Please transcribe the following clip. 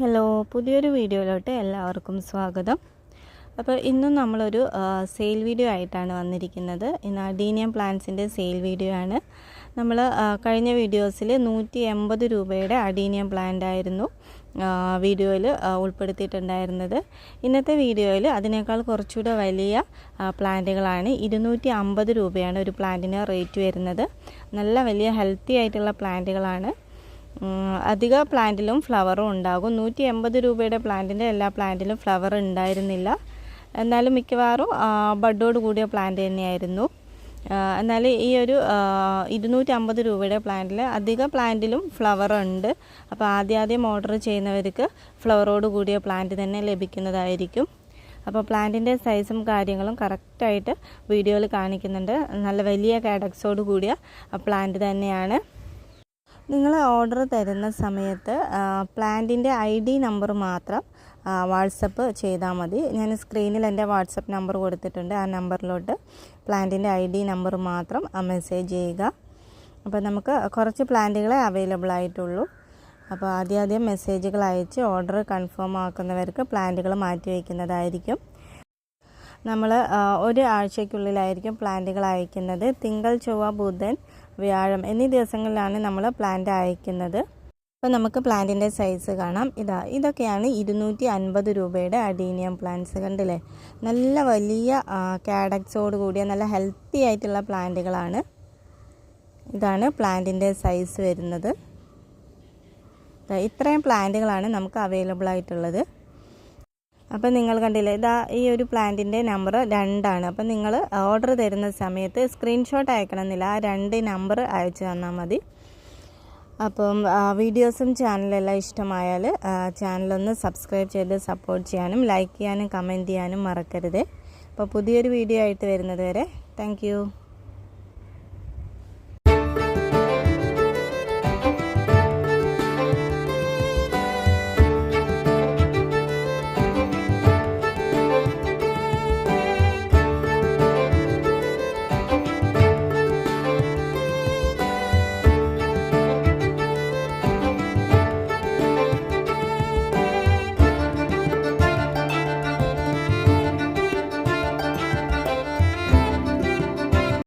Hello പുതിയൊരു വീഡിയോയിലോട്ട് എല്ലാവർക്കും സ്വാഗതം. അപ്പോൾ ഇന്നും നമ്മളൊരു സെയിൽ വീഡിയോ ആയിട്ടാണ് വന്നിരിക്കുന്നത്. ഇന്ന് അഡീനിയം പ്ലാന്റ്സിന്റെ സെയിൽ വീഡിയോ ആണ്. നമ്മൾ കഴിഞ്ഞ വീഡിയോസിൽ നൂറ്റി എൺപത് രൂപയുടെ അഡീനിയം പ്ലാന്റ് ആയിരുന്നു വീഡിയോയിൽ ഉൾപ്പെടുത്തിയിട്ടുണ്ടായിരുന്നത്. ഇന്നത്തെ വീഡിയോയിൽ അതിനേക്കാൾ കുറച്ചുകൂടെ വലിയ പ്ലാന്റുകളാണ്. ഇരുന്നൂറ്റി അമ്പത് രൂപയാണ് ഒരു പ്ലാന്റിന് റേറ്റ് വരുന്നത്. നല്ല വലിയ ഹെൽത്തി ആയിട്ടുള്ള പ്ലാന്റുകളാണ്. അധിക പ്ലാന്റിലും ഫ്ലവറും ഉണ്ടാകും. നൂറ്റി എൺപത് രൂപയുടെ പ്ലാന്റിന്റെ എല്ലാ പ്ലാന്റിലും ഫ്ലവർ ഉണ്ടായിരുന്നില്ല. എന്നാലും മിക്കവാറും ബഡോട് കൂടിയ പ്ലാന്റ് തന്നെയായിരുന്നു. എന്നാൽ ഈ ഒരു ഇരുന്നൂറ്റി അമ്പത് രൂപയുടെ പ്ലാന്റിൽ അധിക പ്ലാന്റിലും ഫ്ലവർ ഉണ്ട്. അപ്പോൾ ആദ്യം ആദ്യം ഓർഡർ ചെയ്യുന്നവർക്ക് ഫ്ലവറോട് കൂടിയ പ്ലാന്റ് തന്നെ ലഭിക്കുന്നതായിരിക്കും. അപ്പോൾ പ്ലാന്റിന്റെ സൈസും കാര്യങ്ങളും കറക്റ്റായിട്ട് വീഡിയോയിൽ കാണിക്കുന്നുണ്ട്. നല്ല വലിയ കാഡക്സോട് കൂടിയ പ്ലാന്റ് തന്നെയാണ്. നിങ്ങൾ ഓർഡർ തരുന്ന സമയത്ത് പ്ലാന്റിന്റെ ഐ ഡി നമ്പർ മാത്രം വാട്സപ്പ് ചെയ്താൽ മതി. ഞാൻ സ്ക്രീനിൽ എന്റെ വാട്സപ്പ് നമ്പർ കൊടുത്തിട്ടുണ്ട്. ആ നമ്പറിലോട്ട് പ്ലാന്റിന്റെ ഐ ഡി നമ്പർ മാത്രം മെസ്സേജ് ചെയ്യുക. അപ്പോൾ നമുക്ക് കുറച്ച് പ്ലാന്റുകളെ അവൈലബിൾ ആയിട്ടുള്ളൂ. അപ്പോൾ ആദ്യം ആദ്യം മെസ്സേജുകൾ അയച്ച് ഓർഡർ കൺഫേം ആക്കുന്നവർക്ക് പ്ലാന്റുകൾ മാറ്റി വയ്ക്കുന്നതായിരിക്കും. നമ്മൾ ഒരു ആഴ്ചയ്ക്കുള്ളിലായിരിക്കും പ്ലാന്റുകൾ അയക്കുന്നത്. തിങ്കൾ ചൊവ്വ ബുധൻ വ്യാഴം എന്നീ ദിവസങ്ങളിലാണ് നമ്മൾ പ്ലാന്റ് അയക്കുന്നത്. അപ്പോൾ നമുക്ക് പ്ലാന്റിന്റെ സൈസ് കാണാം. ഇതാ ഇതൊക്കെയാണ് ഇരുന്നൂറ്റി അൻപത് രൂപയുടെ അഡീനിയം പ്ലാന്റ്സ് കണ്ടില്ലേ? നല്ല വലിയ കാഡക്സോട് കൂടിയ നല്ല ഹെൽത്തി ആയിട്ടുള്ള പ്ലാന്റുകളാണ്. ഇതാണ് പ്ലാന്റിന്റെ സൈസ് വരുന്നത്. ഇത്രയും പ്ലാന്റുകളാണ് നമുക്ക് അവൈലബിൾ ആയിട്ടുള്ളത്. അപ്പം നിങ്ങൾ കണ്ടില്ലേ ഇതാ ഈ ഒരു പ്ലാന്റിന്റെ നമ്പർ രണ്ടാണ്. അപ്പം നിങ്ങൾ ഓർഡർ തരുന്ന സമയത്ത് സ്ക്രീൻഷോട്ട് അയക്കണമെന്നില്ല ആ രണ്ട് നമ്പർ അയച്ചു തന്നാൽ മതി. അപ്പം വീഡിയോസും ചാനലെല്ലാം ഇഷ്ടമായാൽ ചാനലൊന്ന് സബ്സ്ക്രൈബ് ചെയ്ത് സപ്പോർട്ട് ചെയ്യാനും ലൈക്ക് ചെയ്യാനും കമന്റ് ചെയ്യാനും മറക്കരുത്. അപ്പോൾ പുതിയൊരു വീഡിയോ ആയിട്ട് വരുന്നത് വരെ താങ്ക്